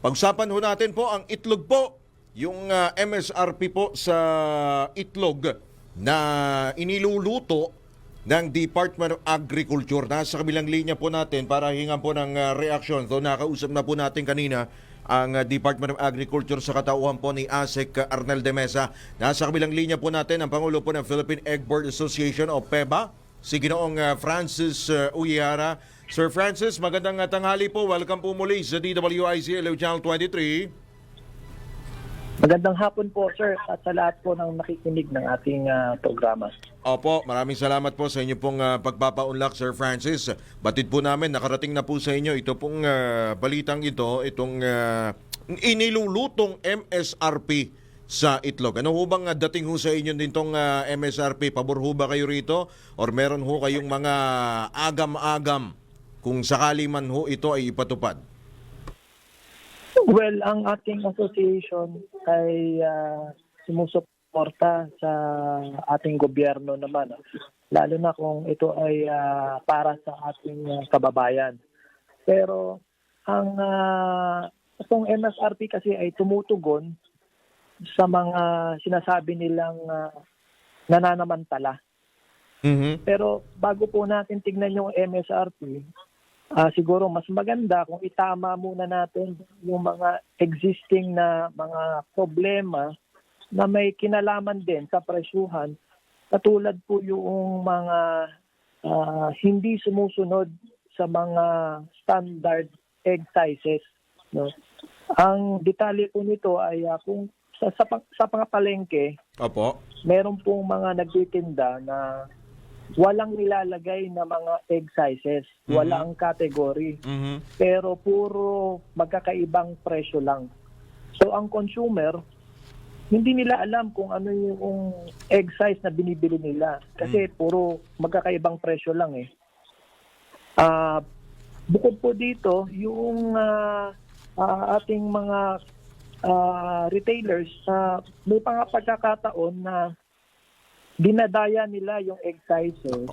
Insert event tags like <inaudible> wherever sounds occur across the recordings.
Pag-usapan ho natin po ang itlog po, yung ah, MSRP po sa itlog na iniluluto ng Department of Agriculture. Nasa kabilang linya po natin para hingan po ng ah, reaction. So nakausap na po natin kanina ang ah, Department of Agriculture sa katauhan po ni ASEC Arnel de Mesa. Nasa kabilang linya po natin ang Pangulo po ng Philippine Egg Board Association o PEBA, si Ginoong Francis uh, Uyara. Sir Francis, magandang tanghali po. Welcome po muli sa DWIC Hello Channel 23. Magandang hapon po, sir, at sa lahat po ng nakikinig ng ating ah, programa. Opo, maraming salamat po sa inyo pong ah, pagpapaunlak, Sir Francis. Batid po namin, nakarating na po sa inyo ito pong ah, balitang ito, itong ah, inilulutong MSRP sa itlog. Ano ho bang dating ho sa inyo din tong ah, MSRP? Pabor ho ba kayo rito? Or meron ho kayong mga agam-agam kung sakali man ho ito ay ipatupad? Well, ang ating association ay ah, sumusuporta sa ating gobyerno naman. ah. Lalo na kung ito ay ah, para sa ating kababayan. Pero ang uh, itong MSRP kasi ay tumutugon sa mga sinasabi nilang ah, nananamantala. Mhm. Pero bago po natin tignan yung MSRP, ah, siguro mas maganda kung itama muna natin yung mga existing na mga problema na may kinalaman din sa presyuhan. Katulad po yung mga ah, hindi sumusunod sa mga standard egg sizes. No? Ang detalye po nito ay ah, kung sa, sa, sa pangapalengke, Opo. meron pong mga nagtitinda na walang nilalagay na mga egg sizes, wala ang category, Mhm. pero puro magkakaibang presyo lang. So ang consumer, hindi nila alam kung ano yung egg size na binibili nila kasi puro magkakaibang presyo lang eh. Ah, bukod po dito, yung ah, ah, ating mga ah, retailers, ah, may pang pagkakataon na dinadaya nila yung egg sizes.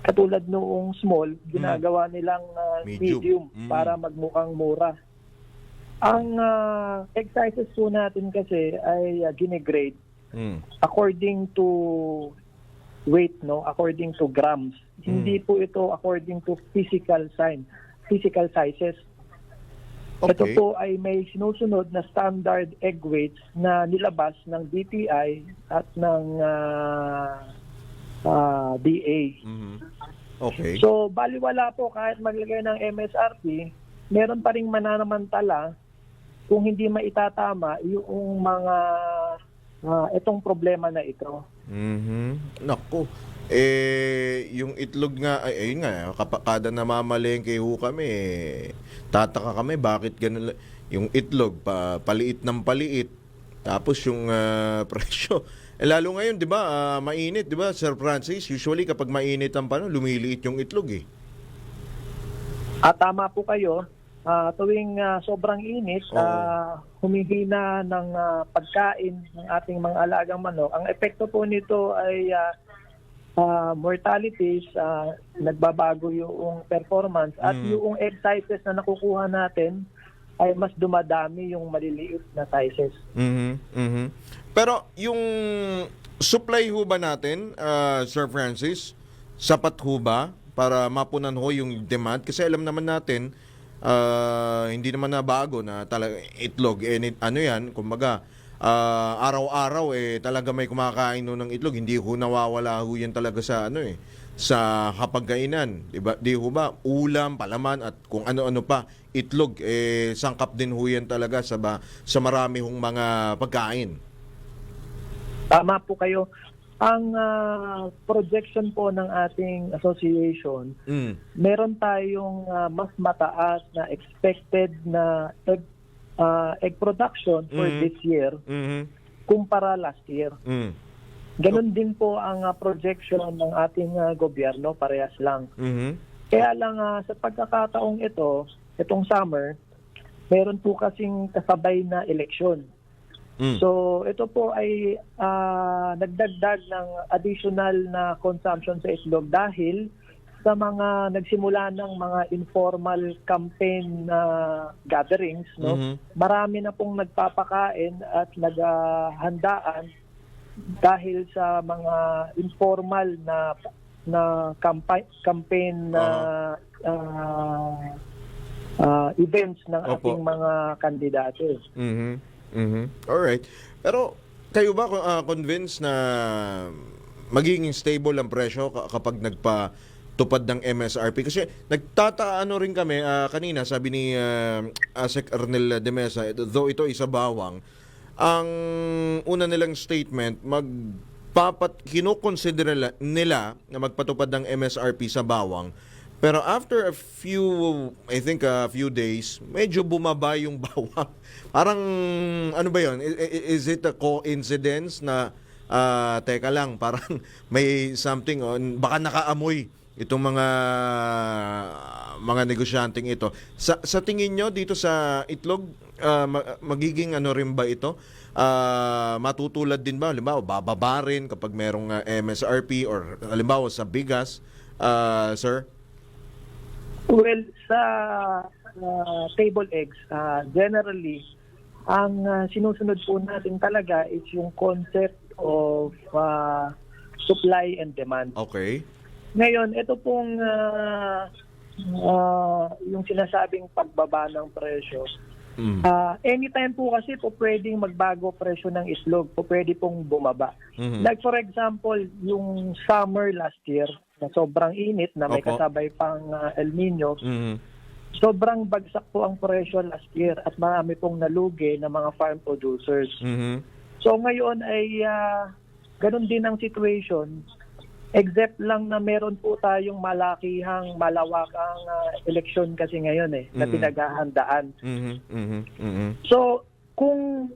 Katulad noong small, ginagawa nilang ah, Medium. medium, Mm. para magmukhang mura. Ang ah, egg sizes po natin kasi ay uh, ginigrade Mm. according to weight, no? According to grams. Hindi Hmm. po ito according to physical sign, physical sizes. Ito Okay. po ay may sinusunod na standard egg weights na nilabas ng DTI at ng ah, ah, DA. Mhm. Okay. So, baliwala po kahit maglagay ng MSRP, meron pa ring mananamantala kung hindi maitatama yung mga ah, itong problema na ito. Mhm. Nako. Eh, yung itlog nga, ay, ayun nga, kapag kada namamalengke ho kami, eh, tataka kami, bakit ganun, yung itlog, pa, paliit ng paliit, tapos yung ah, <laughs> presyo. Eh, lalo ngayon, di ba, ah, mainit, di ba, Sir Francis? Usually, kapag mainit ang panahon, lumiliit yung itlog eh. At tama po kayo, ah, tuwing ah, sobrang init, Oo. ah, humihina ng ah, pagkain ng ating mga alagang manok. Ang epekto po nito ay ah, ah, mortalities, ah, nagbabago yung performance at Mm. yung egg sizes na nakukuha natin ay mas dumadami yung maliliit na sizes. Mhm. Mhm. Pero yung supply ho ba natin, ah, Sir Francis, sapat ho ba para mapunan ho yung demand? Kasi alam naman natin, ah, hindi naman na bago na talaga itlog. Eh, ano yan, kumbaga, ah, araw-araw eh talaga may kumakain ho ng itlog. Hindi ho nawawala ho yan talaga sa ano eh sa hapagkainan, di ba? Di ho ba ulam, palaman at kung ano-ano pa, itlog eh sangkap din ho yan talaga sa ba, sa marami hong mga pagkain. Tama po kayo. Ang ah, projection po ng ating association, Mm. meron tayong ah, mas mataas na expected na ah, egg production for Mhm. this year Mhm. kumpara last year. Mm. Ganon din po ang ah, projection ng ating ah, gobyerno, parehas lang. Mhm. Kaya lang ah, sa pagkakataong ito, itong summer, meron po kasing kasabay na eleksyon. Mm. So ito po ay ah, nagdagdag ng additional na consumption sa itlog dahil sa mga nagsimula ng mga informal campaign na gatherings, no? Mhm. Marami na pong nagpapakain at naghahandaan dahil sa mga informal na na campaign campaign na ah, ah, events ng Opo. ating mga kandidato. Mhm. Mhm. All right. Pero kayo ba uh, convinced na magiging stable ang presyo ka- kapag nagpa tupad ng MSRP kasi nagtataano rin kami ah, kanina sabi ni ah, Asek Arnel de Mesa ito- though ito isa bawang ang una nilang statement magpapat kinoconsider nila- nila na magpatupad ng MSRP sa bawang. Pero after a few I think a few days medyo bumaba yung <laughs> bawang. Parang ano ba yon I- i- is it a coincidence na ah, teka lang parang <laughs> may something on baka nakaamoy itong mga mga negosyanteng ito. Sa sa tingin nyo dito sa itlog ma- magiging ano rin ba ito? Ah, matutulad din ba? Halimbawa bababa rin kapag merong ah, MSRP or halimbawa sa bigas ah, sir? Well, sa uh, table eggs, uh, generally, ang uh, sinusunod po natin talaga is yung concept of uh, supply and demand. okay Ngayon, ito pong uh, uh, yung sinasabing pagbaba ng presyo. mm. Uh, anytime po kasi po pwedeng magbago presyo ng islog, po pwede pong bumaba. Mhm. Like for example, yung summer last year, na sobrang init na may Opo. kasabay pang uh, El Nino, Mhm. sobrang bagsak po ang presyo last year at marami pong nalugi ng mga farm producers. Mhm. So ngayon ay ah, ganun din ang situation except lang na meron po tayong malakihang malawakang ah, eleksyon kasi ngayon eh na Mhm. pinaghahandaan. Mhm. Mhm. Mhm. So kung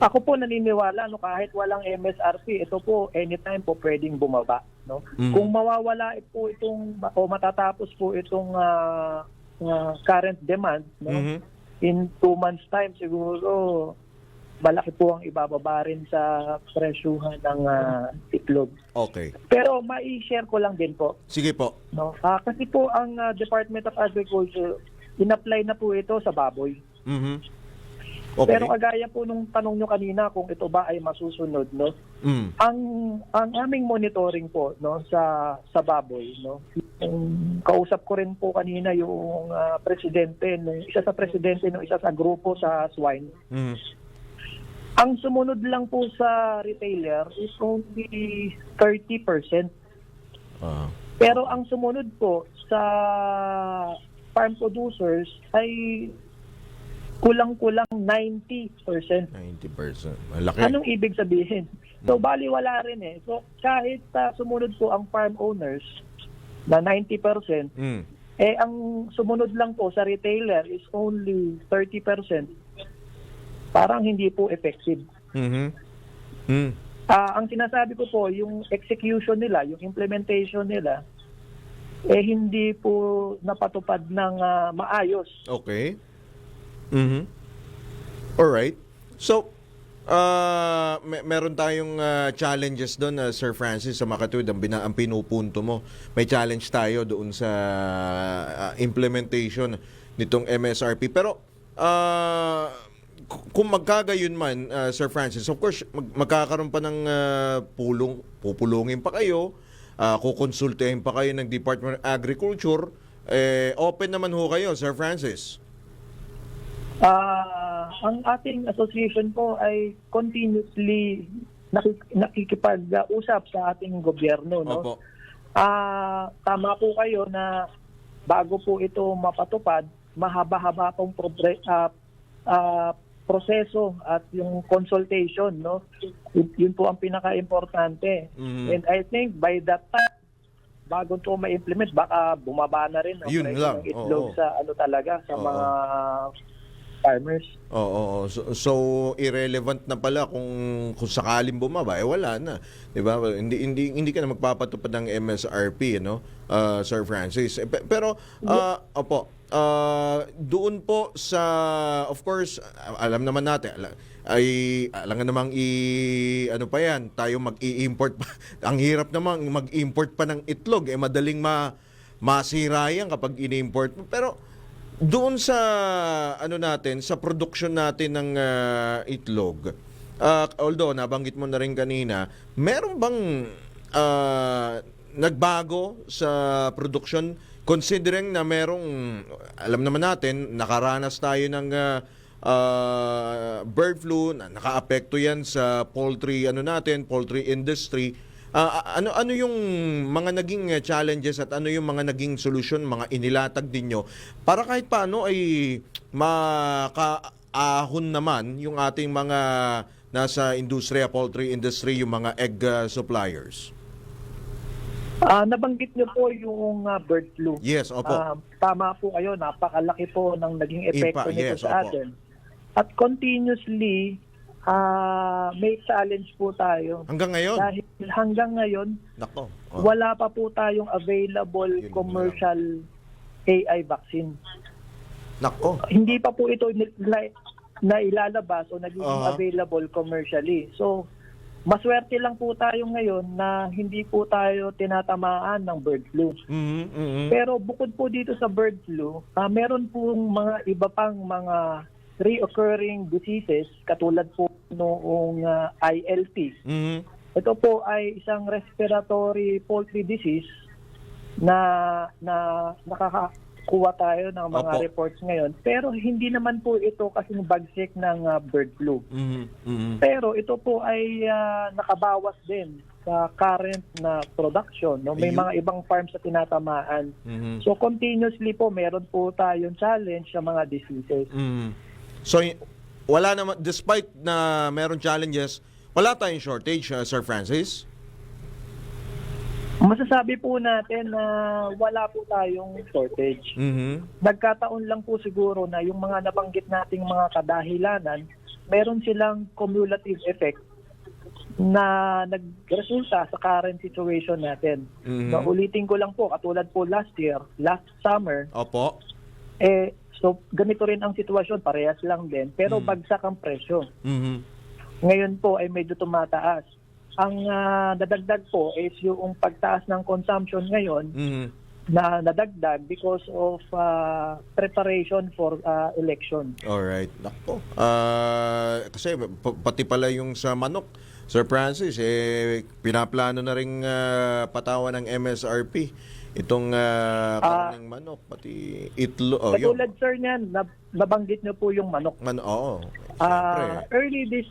ako po naniniwala no kahit walang MSRP ito po anytime po pwedeng bumaba no. Mhm. Kung mawawala po itong o matatapos po itong ah, ah, current demand no Mhm. in two months time siguro malaki po ang ibababa rin sa presyuhan ng ah, itlog. Okay. Pero mai-share ko lang din po Sige po. no. Ah, kasi po ang ah, Department of Agriculture in-apply na po ito sa baboy. Mhm. Okay. Pero kagaya po nung tanong nyo kanina kung ito ba ay masusunod no. Mm. Ang ang aming monitoring po no sa sa baboy no. Yung kausap ko rin po kanina yung ah, presidente nung isa sa presidente ng isa sa grupo sa swine. Mhm. Ang sumunod lang po sa retailer is only 30%. Ah. Pero ang sumunod po sa farm producers ay kulang-kulang 90%. 90%. Malaki. Anong ibig sabihin? So, bali wala rin eh. So, kahit ah, sumunod po ang farm owners na 90%, Mm. eh ang sumunod lang po sa retailer is only 30%. Parang hindi po effective. Mhm. Mm. Ah, ang sinasabi ko po, yung execution nila, yung implementation nila, eh hindi po napatupad ng ah, maayos. Okay. Mhm. All right. So, uh, may, meron tayong ah, challenges doon, ah, Sir Francis, sa Makatwid, ang, bina, ang pinupunto mo. May challenge tayo doon sa ah, implementation nitong MSRP. Pero, ah, k- kung magkagayon man, ah, Sir Francis, of course, mag- magkakaroon pa ng ah, pulong, pupulungin pa kayo, uh, kukonsultehin pa kayo ng Department of Agriculture, eh, open naman ho kayo, Sir Francis. Ah, ang ating association po ay continuously nakik- nakikipag-usap sa ating gobyerno. No? Opo. Ah, tama po kayo na bago po ito mapatupad, mahaba-haba pong progre- ah, ah, proseso at yung consultation, no? Yun, yun po ang pinaka-importante. Mhm. And I think by that time, bago to ma-implement, baka bumaba na rin ang Yun lang, ng itlog oo. sa ano talaga, sa Oo. mga farmers. Oo, oo. So, so, irrelevant na pala kung kung sakaling bumaba eh wala na. 'Di ba? Hindi hindi hindi ka na magpapatupad ng MSRP, no? Uh, Sir Francis. Eh, pe- pero ah, opo, ah, doon po sa of course, alam naman natin ala- ay alam nga namang i ano pa yan tayo mag-i-import pa <laughs> ang hirap naman mag-import pa ng itlog eh madaling ma masira yan kapag ini-import pero doon sa ano natin sa production natin ng ah, itlog ah, although nabanggit mo na rin kanina meron bang ah, nagbago sa production considering na merong alam naman natin nakaranas tayo ng ah, ah, bird flu na nakaapekto yan sa poultry ano natin poultry industry Ah, ano ano yung mga naging eh, challenges at ano yung mga naging solusyon, mga inilatag ninyo para kahit paano ay makaahon naman yung ating mga nasa industriya, poultry industry, yung mga egg ah, suppliers. Ah, nabanggit niyo po yung ah, bird flu. Yes, opo. Ah, tama po kayo, napakalaki po ng naging epekto Ipa- nito yes, sa opo. atin. At continuously, ah, may challenge po tayo. Hanggang ngayon. Dahil hanggang ngayon, Nako. oh. wala pa po tayong available Yun commercial AI vaccine. Nako. Hindi pa po ito nila- na ilalabas o naging Aha. available commercially. So, maswerte lang po tayo ngayon na hindi po tayo tinatamaan ng bird flu. Mhm, mhm. Pero bukod po dito sa bird flu, ah, meron pong mga iba pang mga reoccurring diseases katulad po noong ah, ILT. Mhm. Ito po ay isang respiratory poultry disease na na nakakakuha tayo ng mga Opo. reports ngayon. Pero hindi naman po ito kasing bagsik ng ah, bird flu. Mhm, mhm. Pero ito po ay ah, nakabawas din sa current na production. No? May Ayun. mga ibang farms na tinatamaan. Mhm. So continuously po meron po tayong challenge sa mga diseases. Mm. So wala naman despite na meron challenges, wala tayong shortage, uh, Sir Francis. Masasabi po natin na wala po tayong shortage. Mhm. Nagkataon lang po siguro na yung mga nabanggit nating mga kadahilanan, meron silang cumulative effect na nagresulta sa current situation natin. Mhm. No, ulitin ko lang po, katulad po last year, last summer, Opo. eh, so ganito rin ang sitwasyon, parehas lang din, pero Mm. bagsak ang presyo. Mhm. Ngayon po ay medyo tumataas. Ang ah, nadagdag po is yung pagtaas ng consumption ngayon Mhm. na nadagdag because of ah, preparation for ah, election. All right. Nako. Ah, kasi pati pala yung sa manok, Sir Francis, eh pinaplano na ring ah, patawan ng MSRP itong uh, Ah. karning manok pati itlo. Oh, yun. Katulad sir niyan, nab- nabanggit niyo po yung manok. Man, oo. Ah, Siyempre. early this,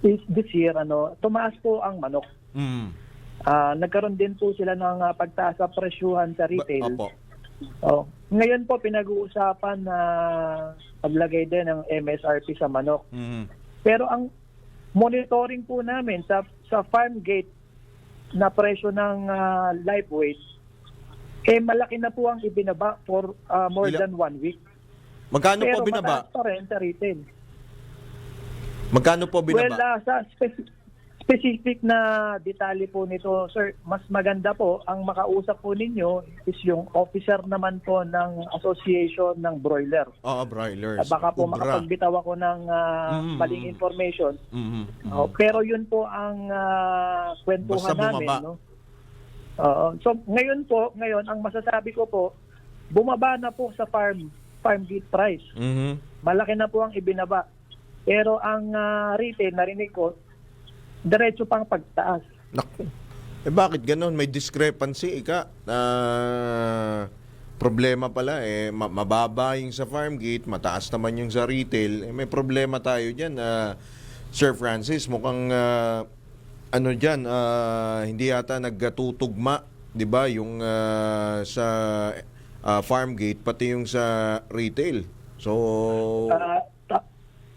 this this year ano, tumaas po ang manok. Mm. Ah, nagkaroon din po sila ng ah, pagtaas sa presyuhan sa Ba- retail. Opo. Oh. Ngayon po pinag-uusapan na paglagay din ng MSRP sa manok. Mhm. Pero ang monitoring po namin sa sa farm gate na presyo ng ah, live weight eh malaki na po ang ibinaba for ah, more Ila- than one week. Magkano Pero po binaba? mataas pa rin sa retail. Magkano po Well, binaba? ah, sa spec- specific na detalye po nito, sir, mas maganda po ang makausap po ninyo is yung officer naman po ng Association ng Broiler. Oo, broilers. Ah, baka po Ubra. makapagbitaw ako ng ah, Mm. maling information. Mhm. Oh, pero yun po ang ah, kwentuhan Basta bumaba. namin, no? Oo. so ngayon po, ngayon ang masasabi ko po, bumaba na po sa farm farm gate price. Mhm. Malaki na po ang ibinaba. Pero ang ah, retail narinig ko, diretso pang pagtaas. Naku. Eh bakit ganun? May discrepancy, ika. Ah, problema pala eh ma- mababa yung sa farm gate, mataas naman yung sa retail. Eh, may problema tayo diyan. ah, Sir Francis, mukhang ah, ano diyan, ah, hindi yata nagtutugma, 'di ba, yung ah, sa ah, farm gate pati yung sa retail. So Ah, ta-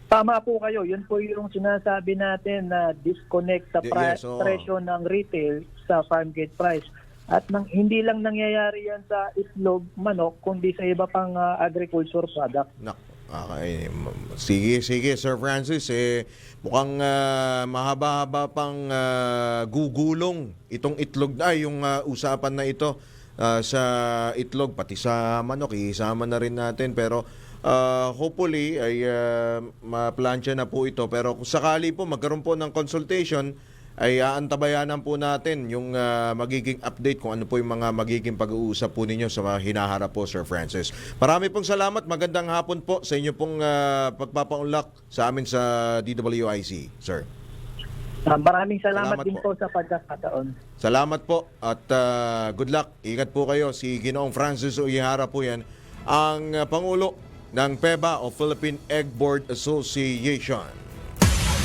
tama po kayo. Yun po yung sinasabi natin na disconnect sa Y- pri- yes, oo. presyo ng retail sa farm gate price. At nang, hindi lang nangyayari yan sa itlog, manok, kundi sa iba pang ah, agriculture product. Nak. Okay. Sige, sige, Sir Francis. Eh, mukhang ah, mahaba-haba pang ah, gugulong itong itlog na, yung ah, usapan na ito ah, sa itlog, pati sa manok, isama na rin natin. Pero ah, hopefully ay ah, maplansya na po ito. Pero kung sakali po magkaroon po ng consultation, ay aantabayanan po natin yung ah, magiging update kung ano po yung mga magiging pag-uusap po ninyo sa mga hinaharap po, Sir Francis. Marami pong salamat. Magandang hapon po sa inyo pong ah, pagpapaunlak sa amin sa DWIC, Sir. Ah, maraming salamat, Salamat din po. po sa pagkakataon. Salamat po at ah, good luck. Ingat po kayo. Si Ginoong Francis Uyihara po yan, ang ah, Pangulo ng PEBA o Philippine Egg Board Association.